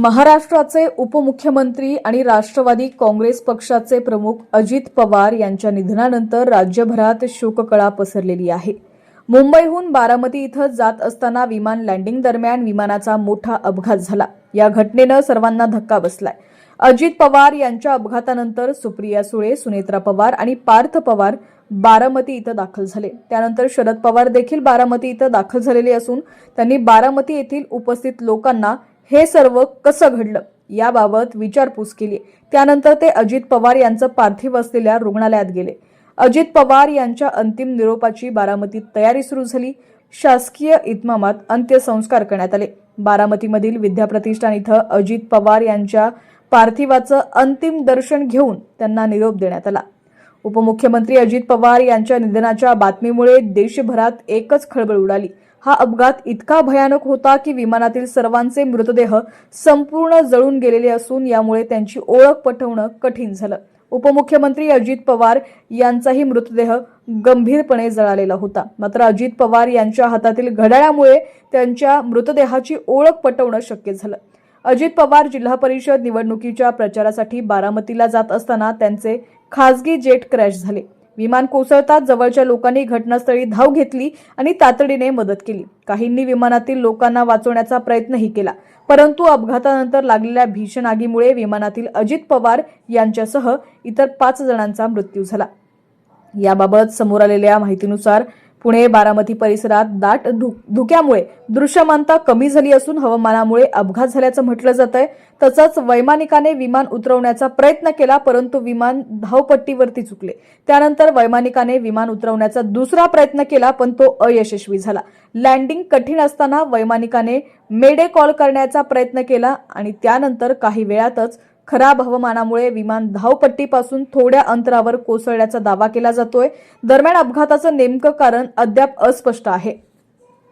महाराष्ट्राचे उपमुख्यमंत्री आणि राष्ट्रवादी काँग्रेस पक्षाचे प्रमुख अजित पवार यांच्या निधनानंतर राज्यभरात शोककळा पसरलेली आहे. मुंबईहून बारामती इथं जात असताना विमान लँडिंग दरम्यान विमानाचा मोठा अपघात झाला. या घटनेनं सर्वांना धक्का बसलाय. अजित पवार यांच्या अपघातानंतर सुप्रिया सुळे सुनेत्रा पवार आणि पार्थ पवार बारामती इथं दाखल झाले. त्यानंतर शरद पवार देखील बारामती इथं दाखल झालेले असून त्यांनी बारामती येथील उपस्थित लोकांना हे सर्व कसं घडलं याबाबत विचारपूस केली. त्यानंतर ते अजित पवार यांचं पार्थिव असलेल्या रुग्णालयात गेले. अजित पवार यांच्या अंतिम निरोपाची बारामतीत तयारी सुरू झाली. शासकीय इतमामात अंत्यसंस्कार करण्यात आले. बारामतीमधील विद्याप्रतिष्ठान इथं अजित पवार यांच्या पार्थिवाचं अंतिम दर्शन घेऊन त्यांना निरोप देण्यात आला. उपमुख्यमंत्री अजित पवार यांच्या निधनाच्या बातमीमुळे देशभरात एकच खळबळ उडाली. हा अपघात इतका भयानक होता की विमानातील सर्वांचे मृतदेह संपूर्ण जळून गेलेले असून यामुळे त्यांची ओळख पटवणं कठीण झालं. उपमुख्यमंत्री अजित पवार यांचाही मृतदेह गंभीरपणे जळालेला होता. मात्र अजित पवार यांच्या हातातील घड्याळामुळे त्यांच्या मृतदेहाची ओळख पटवणं शक्य झालं. अजित पवार जिल्हा परिषद निवडणुकीच्या प्रचारासाठी बारामतीला जात असताना त्यांचे खासगी जेट क्रॅश झाले. विमान कोसळताच जवळच्या लोकांनी घटनास्थळी धाव घेतली आणि तातडीने मदत केली. काहींनी विमानातील लोकांना वाचवण्याचा प्रयत्नही केला परंतु अपघातानंतर लागलेल्या भीषण आगीमुळे विमानातील अजित पवार यांच्यासह इतर पाच जणांचा मृत्यू झाला. याबाबत समोर आलेल्या माहितीनुसार पुणे बारामती परिसरात दाट धु- धुक्यामुळे दृश्यमानता कमी झाली असून हवामानामुळे अपघात झाल्याचं म्हटलं जात आहे तसंच वैमानिकाने विमान उतरवण्याचा प्रयत्न केला परंतु विमान धावपट्टीवरती चुकले. त्यानंतर वैमानिकाने विमान उतरवण्याचा दुसरा प्रयत्न केला पण तो अयशस्वी झाला. लँडिंग कठीण असताना वैमानिकाने मेडे कॉल करण्याचा प्रयत्न केला आणि त्यानंतर काही वेळातच खराब हवामानामुळे विमान धावपट्टीपासून थोड्या अंतरावर कोसळल्याचा दावा केला जातोय. दरम्यान अपघाताचं नेमकं कारण अद्याप अस्पष्ट आहे.